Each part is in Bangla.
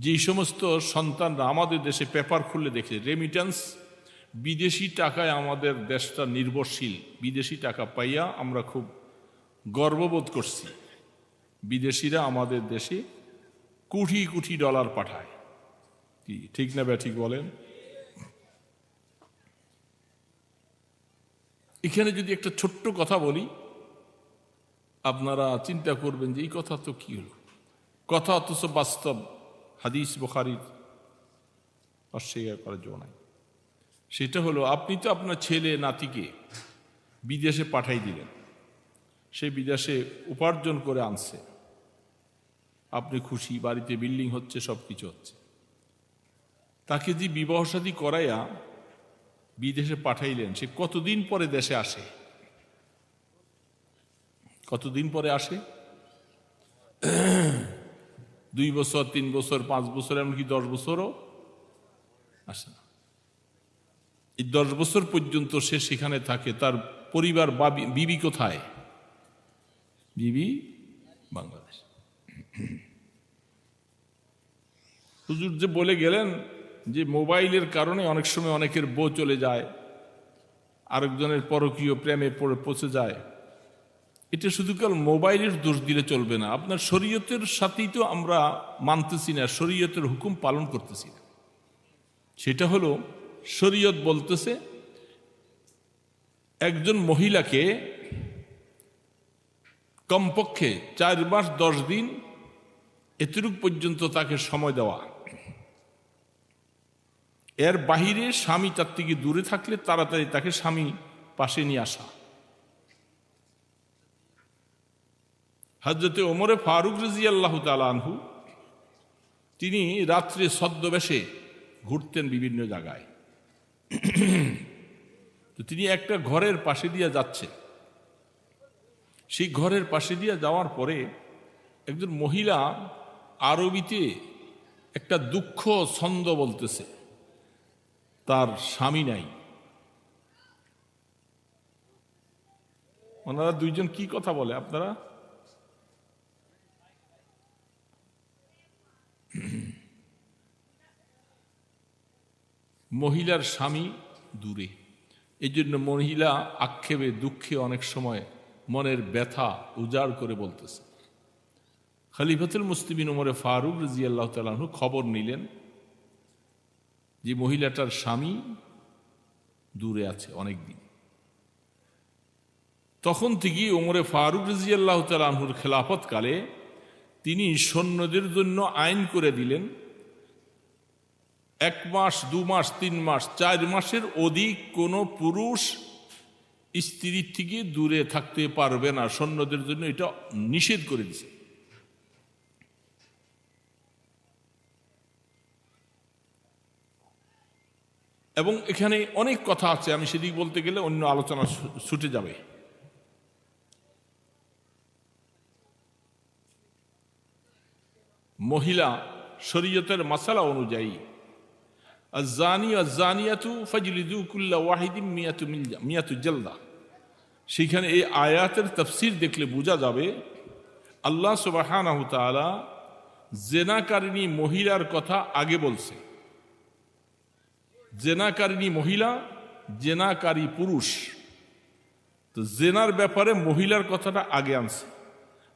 যে সমস্ত সন্তানরা আমাদের দেশে পেপার খুললে দেখে রেমিটেন্স বিদেশি টাকায় আমাদের দেশটা নির্ভরশীল, বিদেশি টাকা পাইয়া আমরা খুব গর্ববোধ করছি। বিদেশিরা আমাদের দেশে কোটি কোটি ডলার পাঠায়। কি, ঠিক না ঠিক বলেন? এখানে যদি একটা ছোট্ট কথা বলি, আপনারা চিন্তা করবেন যে এই কথা তো কি হলো? কথা অথচ বাস্তব। হাদিস বুখারির অস্বীকার করার জন্য। নাই সেটা হলো, আপনি তো আপনার ছেলে, নাতিকে বিদেশে পাঠাই দিলেন। সে বিদেশে উপার্জন করে আনছে। আপনি খুশি, বাড়িতে বিল্ডিং হচ্ছে সব কিছু হচ্ছে। তাকে যে বিবাহ সাদী করাইয়া বিদেশে পাঠাইলেন, সে কতদিন পরে দেশে আসে? কতদিন পরে আসে? দুই বছর, তিন বছর, পাঁচ বছর, এমনকি দশ বছরও আসে না। এই দশ বছর পর্যন্ত সে সেখানে থাকে, তার পরিবার বাবি- কোথায়? বিবি বাংলাদেশ। হুজুর যে বলে গেলেন যে মোবাইলের কারণে অনেক সময় অনেকের বউ চলে যায়, আরেকজনের পরকীয় প্রেমে পড়ে, পচে যায়। এটা শুধু কেবল মোবাইলের দোষ দিলে চলবে না। আপনার শরীয়তের সাথেই তো আমরা মানতেছি না, শরীয়তের হুকুম পালন করতেছি না। সেটা হলো, শরীয়ত বলতেছে, একজন মহিলাকে কমপক্ষে চার মাস দশ দিন এতটুক পর্যন্ত তাকে সময় দেওয়া। এর বাহিরে স্বামী তার থেকে দূরে থাকলে তাড়াতাড়ি তাকে স্বামী পাশে নিয়ে আসা। হজরতে ওমরে ফারুক রাজি আল্লাহ আনহু, তিনি রাত্রে ছদ্মবেশে ঘুরতেন বিভিন্ন জায়গায়। তো তিনি একটা ঘরের পাশে দিয়ে যাচ্ছে সেই ঘরের পাশে দিয়ে যাওয়ার পরে একজন মহিলা আরবিতে একটা দুঃখ ছন্দ বলতেছে, তার স্বামী নাই। ওনারা দুইজন কি কথা বলে আপনারা? মহিলার স্বামী দূরে। এই জন্য মহিলা আক্ষেপে দুঃখে অনেক সময় মনের ব্যথা উজাড় করে বলতেছে। খলিফাতুল মুসলিমিন উমরে ফারুক রাজি আল্লাহ খবর নিলেন যে মহিলাটার স্বামী দূরে আছে অনেক দিন তখন থেকে ওমরে ফারুক রাজি আল্লাহ তালহুর খেলাফতকালে তিনি সৈন্যদের জন্য আইন করে দিলেন এক মাস, দু মাস, তিন মাস, চার মাসের অধিক কোনো পুরুষ স্ত্রীর থেকে দূরে থাকতে পারবে না। সৈন্যদের জন্য এটা নিষেধ করে দিছে। এবং এখানে অনেক কথা আছে, আমি সেদিক বলতে গেলে অন্য আলোচনা ছুটে যাবে। মহিলা শরীয়তের মাসালা অনুযায়ী আজানি আজানিয়াতু ফজলিদু কুল্লা ওয়াহিদিম মিয়াতু মিয়াতু জলদা। সেখানে এই আয়াতের তফসির দেখলে বোঝা যাবে, আল্লাহ তাআলা জেনাকারিনী মহিলার কথা আগে বলছে। জেনাকারিনী মহিলা, জেনাকারী পুরুষ। তো জেনার ব্যাপারে মহিলার কথাটা আগে আনছে।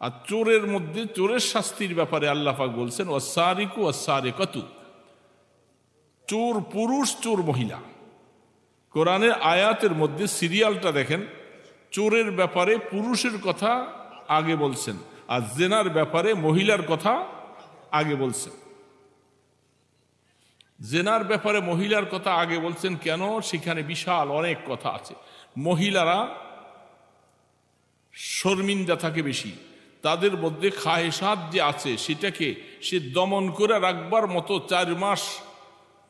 আর চোরের মধ্যে চোরের শাস্তির ব্যাপারে আল্লাহ পাক বলছেন ও সারিকু ও সারে কতু চোর পুরুষ, চোর মহিলা। কোরআনের আয়াতের মধ্যে সিরিয়ালটা দেখেন, চোরের ব্যাপারে পুরুষের কথা আগে বলছেন, আর জেনার ব্যাপারে মহিলার কথা আগে বলছেন। জেনার ব্যাপারে মহিলার কথা আগে বলছেন কেন? সেখানে বিশাল অনেক কথা আছে। মহিলারা শর্মিন্দা থাকে বেশি। তাদের মধ্যে খাহেসাত যে আছে, সেটাকে সে দমন করে রাখবার মতো চার মাস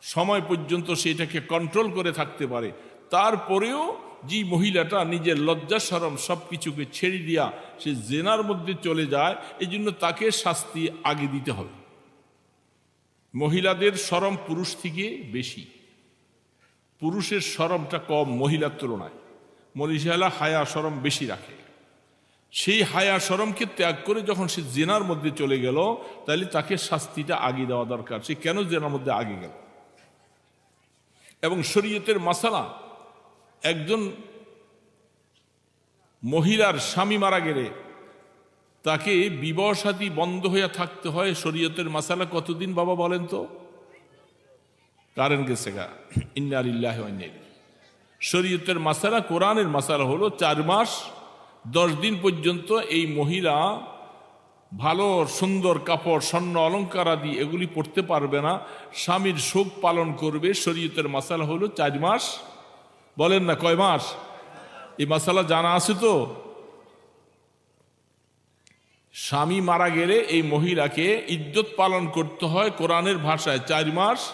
সময় পর্যন্ত সেটাকে কন্ট্রোল করে থাকতে পারে। তারপরেও যে মহিলাটা নিজের লজ্জা সরম সব কিছুকে ছেড়ে দিয়া সে জেনার মধ্যে চলে যায় এই জন্য তাকে শাস্তি আগে দিতে হবে। মহিলাদের সরম পুরুষ থেকে বেশি। পুরুষের সরমটা কম মহিলার তুলনায়। মহিলা হায়া সরম বেশি রাখে। সেই হায়া সরমকে ত্যাগ করে যখন সে জেনার মধ্যে চলে গেল, তাহলে তাকে শাস্তিটা আগে দেওয়া দরকার। সে কেন জেনার মধ্যে আগে গেল? এবং শরীয়তের মাসালা, একজন মহিলার স্বামী মারা গেলে তাকে বিবাহ বন্ধ হয়ে থাকতে হয়, শরীয়তের মাসালা কতদিন বাবা বলেন তো? কারেন গেছে গা ইন্নালিল্লাহ শরীয়তের মাসালা, কোরআনের মাসালা হলো চার মাস, দশ দিন পর্যন্ত এই মহিলা ভালো, সুন্দর কাপড়, স্বর্ণ অলঙ্কার আদি এগুলি পড়তে পারবে না। স্বামীর শোক পালন করবে। শরীয়তের মশালা হলো চার মাস। বলেন না, কয় মাস? এই মাসালা জানা আছে তো? স্বামী মারা গেলে এই মহিলাকে ইজ্জত পালন করতে হয় কোরআনের ভাষায় চার মাস,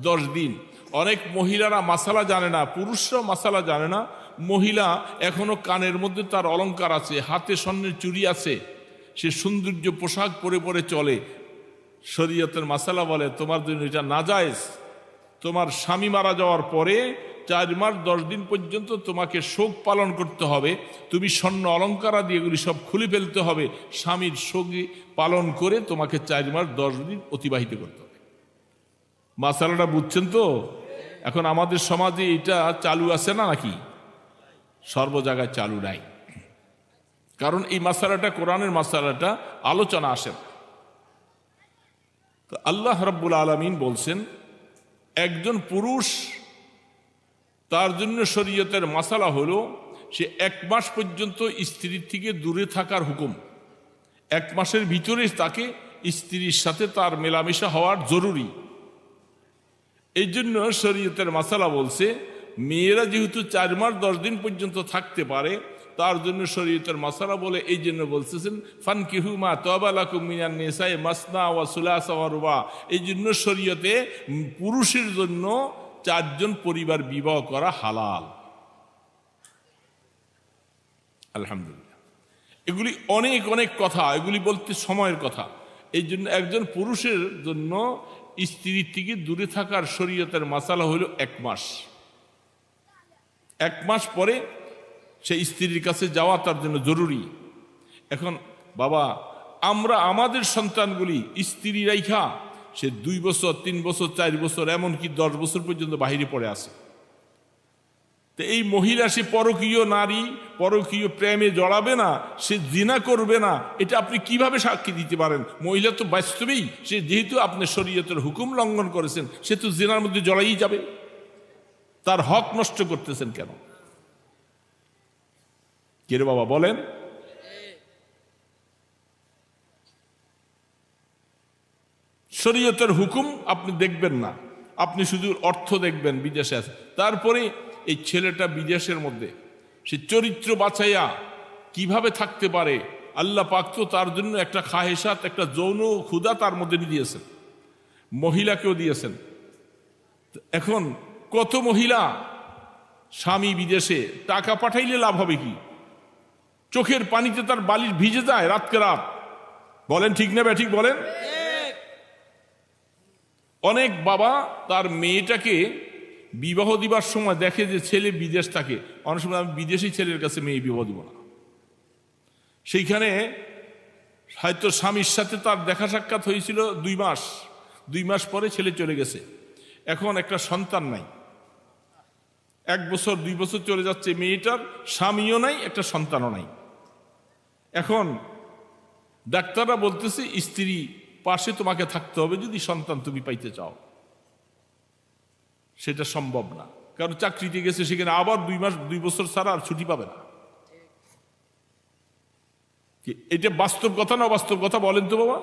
দশ দিন। অনেক মহিলারা মাসালা জানে না পুরুষরাও মাসালা জানে না। মহিলা এখনও কানের মধ্যে তার অলঙ্কার আছে, হাতে স্বর্ণের চুরি আছে। সে সৌন্দর্য পোশাক পরে পরে চলে। শরীয়তের মাসালা বলে, তোমার জন্য এটা না নাজায়েজ। তোমার স্বামী মারা যাওয়ার পরে চার মাস দশ দিন পর্যন্ত তোমাকে শোক পালন করতে হবে। তুমি স্বর্ণ অলঙ্কার আদি এগুলি সব খুলে ফেলতে হবে। স্বামীর শোক পালন করে তোমাকে চার মাস দশ দিন অতিবাহিত করতে হবে। মাসালাটা বুঝছেন তো? এখন আমাদের সমাজে এটা চালু আছে না নাকি? সর্ব জায়গায় চালু নাই। কারণ এই মাসালাটা, কোরআনের মাসালাটা আলোচনা আসে। তো আল্লাহ রব্বুল আলমিন বলছেন, একজন পুরুষ, তার জন্য শরীয়তের মাসালা হলো, সে এক মাস পর্যন্ত স্ত্রীর থেকে দূরে থাকার হুকুম এক মাসের ভিতরে তাকে স্ত্রীর সাথে তার মেলামেশা হওয়ার জরুরি এই জন্য শরীয়তের মাসালা বলছে, মেয়েরা যেহেতু চার মাস দশ দিন পর্যন্ত থাকতে পারে তার জন্য শরীয়তের মাসালা বলে এই জন্য বলতেছেন ফান কিহুমা তবালাকুমিয়ান নেসাই মাসনা ওয়া সুলাসা ওয়া রুবা। এই জন্য শরীয়তে পুরুষের জন্য চারজন পরিবার বিবাহ করা হালাল। আলহামদুলিল্লাহ। এগুলি অনেক অনেক কথা, এগুলি বলতে সময়ের কথা। এই জন্য একজন পুরুষের জন্য স্ত্রীর থেকে দূরে থাকার শরীয়তের মাসালা হলো এক মাস। এক মাস পরে সে স্ত্রীর কাছে যাওয়া তার জন্য জরুরি। এখন, বাবা, আমরা আমাদের সন্তানগুলি স্ত্রী রাইখা, সে দুই বছর, তিন বছর, চার বছর, এমনকি দশ বছর পর্যন্ত বাহিরে পড়ে আসে তো এই মহিলা সে পরকীয় নারী, পরকীয় প্রেমে জড়াবে না, সে জিনা করবে না, এটা আপনি কীভাবে সাক্ষী দিতে পারেন? মহিলা তো বাস্তবেই, সে যেহেতু আপনি শরীয়তের হুকুম লঙ্ঘন করেছেন, সে তো জিনার মধ্যে জড়াই যাবে। তার হক নষ্ট করতেছেন কেন? কে বাবা বলেন? শরীয়তের হুকুম আপনি দেখবেন না। আপনি শুধু অর্থ দেখবেন বিদেশে আছে। তারপরে এই ছেলেটা বিদেশের মধ্যে, সে চরিত্র বাছাইয়া কীভাবে থাকতে পারে? আল্লাহ পাক তো তার জন্য একটা খাহেসাত একটা যৌন ক্ষুদা তার মধ্যে দিয়েছেন। মহিলাকেও দিয়েছেন। এখন কত মহিলা স্বামী বিদেশে টাকা পাঠাইলে লাভ হবে কি? চোখের পানিতে তার বালিশ ভিজে যায় রাতকে রাত। বলেন, ঠিক না ঠিক বলেন? অনেক বাবা তার মেয়েটাকে বিবাহ দিবার সময় দেখে যে ছেলে বিদেশ থাকে। অনেক সময় আমি বিদেশি ছেলের কাছে মেয়ে বিবাহ দিব না। সেইখানে হয়তো স্বামীর সাথে তার দেখা সাক্ষাৎ হয়েছিল দুই মাস। দুই মাস পরে ছেলে চলে গেছে। এখন একটা সন্তান নাই। এক বছর, দুই বছর চলে যাচ্ছে মেয়েটার, স্বামীও নাই, একটা সন্তানও নাই। এখন ডাক্তাররা বলতেছে স্ত্রী পাশে তোমাকে থাকতে হবে যদি সন্তান তুমি পাইতে চাও। সেটা সম্ভব না। কারণ চাকরিতে গেছে সেখানে আবার দুই মাস দুই বছর ছাড়া আর ছুটি পাবে না। এটা বাস্তব কথা না বাস্তব কথা বলেন তো বাবা?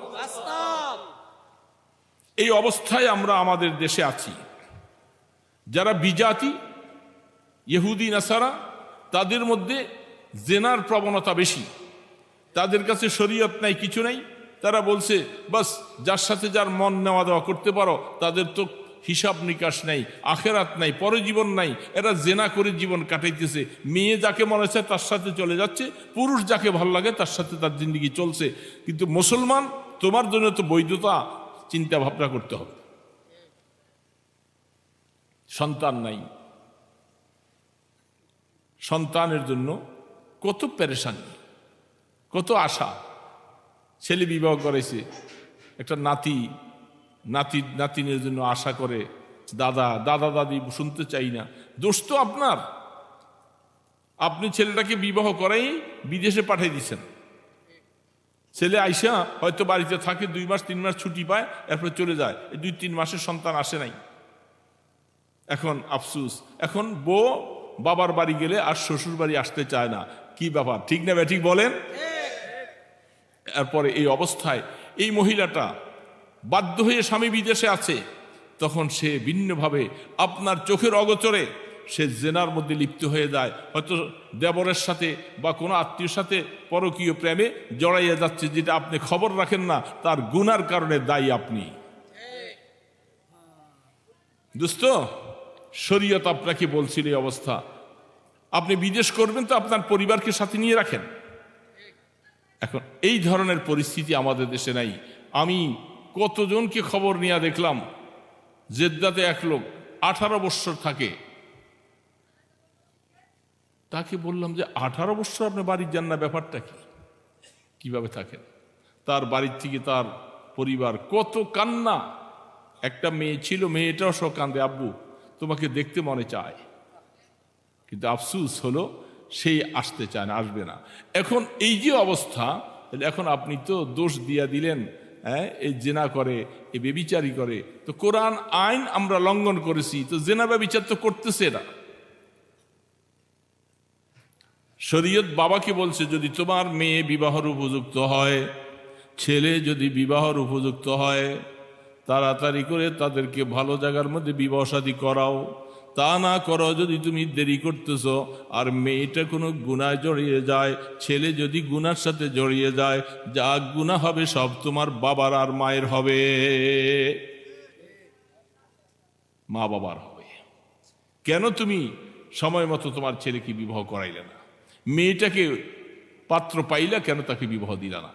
এই অবস্থায় আমরা আমাদের দেশে আছি। যারা বিজাতি ইহুদি নাসারা তাদের মধ্যে জেনার প্রবণতা বেশি। তাদের কাছে শরীয়ত নাই, কিছু নাই। তারা বলছে, বাস, যার সাথে যার মন নেওয়া দেওয়া করতে পারো, তাদের তো হিসাব নিকাশ নাই, আখেরাত নাই পরজীবন নাই। এরা জেনা করে জীবন কাটাইতেছে। মেয়ে যাকে মনে হচ্ছে তার সাথে চলে যাচ্ছে, পুরুষ যাকে ভালো লাগে তার সাথে তার জিন্দগি চলছে। কিন্তু মুসলমান, তোমার জন্য তো বৈধতা চিন্তা ভাবনা করতে হবে। সন্তান নাই। সন্তানের জন্য কত পেরেশানি। কত আশা। ছেলে বিবাহ করেছে একটা নাতি নাতি, নাতিনের জন্য আশা করে, দাদা দাদা, দাদি শুনতে চাই না। দোষ তো আপনার। আপনি ছেলেটাকে বিবাহ করাই বিদেশে পাঠিয়ে দিচ্ছেন ছেলে আইসা হয়তো বাড়িতে থাকে, দুই মাস, তিন মাস ছুটি পায়, এরপরে চলে যায়। এই দুই, তিন মাসের সন্তান আসে নাই। এখন আফসুস। এখন বউ বাবার বাড়ি গেলে আর শ্বশুর বাড়ি আসতে চায় না। কি ব্যাপার? ঠিক না ঠিক বলেন? এরপরে এই অবস্থায় এই মহিলাটা বাধ্য হয়ে স্বামী বিদেশে আছে, তখন সে ভিন্নভাবে আপনার চোখের অগোচরে সে জেনার মধ্যে লিপ্ত হয়ে যায়। হয়তো দেবরের সাথে বা কোনো আত্মীয়র সাথে পরকীয় প্রেমে জড়াইয়া যাচ্ছে, যেটা আপনি খবর রাখেন না, তার গুনার কারণে দায়ী আপনি। দুস্ত শরীয়ত আপনাকে বলছিল এই অবস্থা। আপনি বিদেশ করবেন তো আপনার পরিবারকে সাথে নিয়ে রাখেন। এখন এই ধরনের পরিস্থিতি আমাদের দেশে নাই। আমি কতজনকে খবর নিয়ে দেখলাম, জেদ্দাতে এক লোক আঠারো বৎসর থাকে। তাকে বললাম যে, আঠারো বৎসর আপনি বাড়ির যান না, ব্যাপারটা কি? কীভাবে থাকেন? তার বাড়ির থেকে তার পরিবার কত কান্না। একটা মেয়ে ছিল, মেয়েটাও সব কান্দে, আব্বু, তোমাকে দেখতে মনে চায়। কিন্তু আফসুস হলো সেই আসতে চায় না, আসবে না। এখন এই যে অবস্থা এখন আপনি তো দোষ দিয়া দিলেন হ্যাঁ এই জেনা করে, এই বেবিচারি করে। তো কোরআন আইন আমরা লঙ্ঘন করেছি, তো জেনা ব্যবিচার তো করতেছে এরা শরীয়ত বাবাকে বলছে, যদি তোমার মেয়ে বিবাহর উপযুক্ত হয়, ছেলে যদি বিবাহর উপযুক্ত হয়, তাড়াতাড়ি করে তাদেরকে ভালো জায়গার মধ্যে বিবাহ শাদী করাও। তা না করো যদি তুমি দেরি করতেছ। আর মেয়েটা কোনো গুণায় জড়িয়ে যায়, ছেলে যদি গুনার সাথে জড়িয়ে যায়, যা গুণা হবে সব তোমার বাবার আর মায়ের হবে। মা বাবার হবে। কেন তুমি সময় মতো তোমার ছেলেকে বিবাহ করাইলে না? মেয়েটাকে পাত্র পাইলা কেন তাকে বিবাহ দিলা না?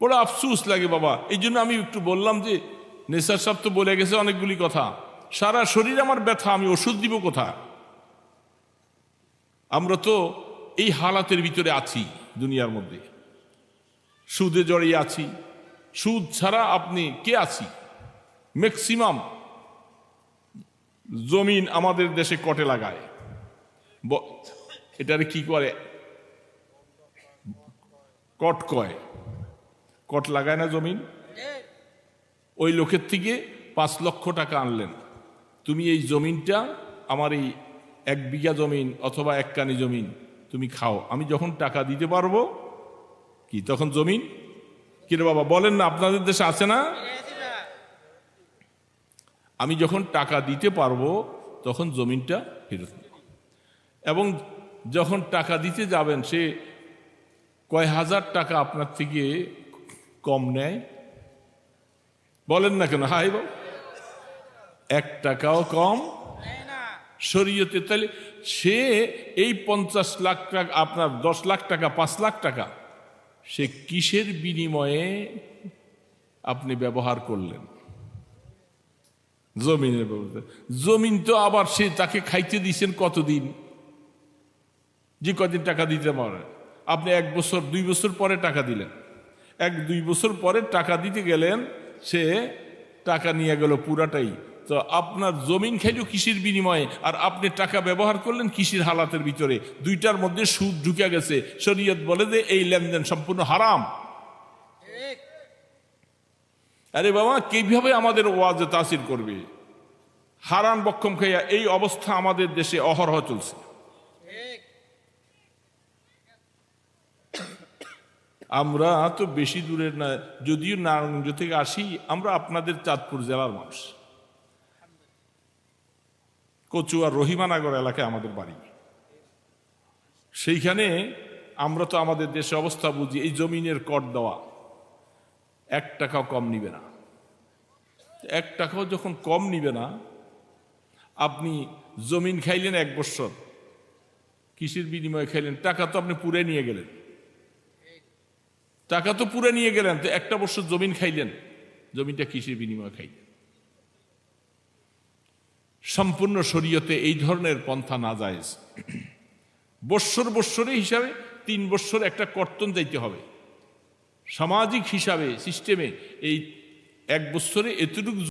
বড় আফসুস লাগে বাবা। এই জন্য আমি একটু বললাম যে, নেশার সাহেব তো বলে গেছে অনেকগুলি কথা। সারা শরীর আমার ব্যথা, আমি ওষুধ দিব কোথা আমরা তো এই হালাতের ভিতরে আছি দুনিয়ার মধ্যে। সুদে জড়িয়ে আছি। সুদ ছাড়া আপনি কে আছি? ম্যাক্সিমাম জমিন আমাদের দেশে কটে লাগায়। এটারে কি করে? কট কয়। কট লাগায় না জমিন? ওই লোকের থেকে পাঁচ লক্ষ টাকা আনলেন। তুমি এই জমিনটা, আমার এই এক বিঘা জমিন অথবা এক কানি জমিন তুমি খাও। আমি যখন টাকা দিতে পারব, কি তখন জমিন? কিরে বাবা, বলেন না, আপনাদের দেশে আছে না? আমি যখন টাকা দিতে পারব, তখন জমিনটা ফেরত এবং যখন টাকা দিতে যাবেন, সে কয় হাজার টাকা আপনার থেকে কম নেয়? বলেন না কেন হাই বাবু। এক টাকাও কম। শরীয়তে তাহলে সে এই পঞ্চাশ লাখ টাকা আপনার দশ লাখ টাকা পাঁচ লাখ টাকা সে কিসের বিনিময়ে আপনি ব্যবহার করলেন? জমিনের ব্যবস্থা। জমিন তো আবার সে তাকে খাইতে দিয়েছেন কতদিন? যে কদিন টাকা দিতে পারে? আপনি এক বছর দুই বছর পরে টাকা দিলেন। এক দুই বছর পরে টাকা দিতে গেলেন সে টাকা নিয়ে গেল পুরাটাই। তো আপনার জমিন খাইল কৃষির বিনিময়ে আর আপনি টাকা ব্যবহার করলেন কৃষির হালাতের ভিতরে। দুইটার মধ্যে সুদ ঢুকে গেছে। শরীয়ত বলে যে এই লেনদেন সম্পূর্ণ হারাম। আরে বাবা কীভাবে আমাদের ওয়াজে তাসির করবে? হারান বক্ষম খাইয়া এই অবস্থা আমাদের দেশে অহরহ চলছে। আমরা তো বেশি দূরের না যদিও নারায়ণগঞ্জ থেকে আসি আমরা আপনাদের চাঁদপুর জেলার মানুষ। কচুয়া রহিমানগর এলাকায় আমাদের বাড়ি। সেইখানে আমরা তো আমাদের দেশে অবস্থা বুঝি, এই জমিনের কর দেওয়া এক টাকাও কম নিবে না। এক টাকাও যখন কম নিবে না, আপনি জমিন খাইলেন এক বছর, কৃষির বিনিময়ে খাইলেন, টাকা তো আপনি পুরে নিয়ে গেলেন। টাকা তো পুরে নিয়ে গেলেন, তো একটা বছর জমিন খাইলেন জমিটা কৃষির বিনিময়ে খাইলেন। সম্পূর্ণ শরীয়তে এই ধরনের পন্থা না যায়। বৎসর বৎসরে হিসাবে তিন বৎসর একটা কর্তন যাইতে হবে। সামাজিক হিসাবে সিস্টেমে এই এক বৎসরে এতটুকু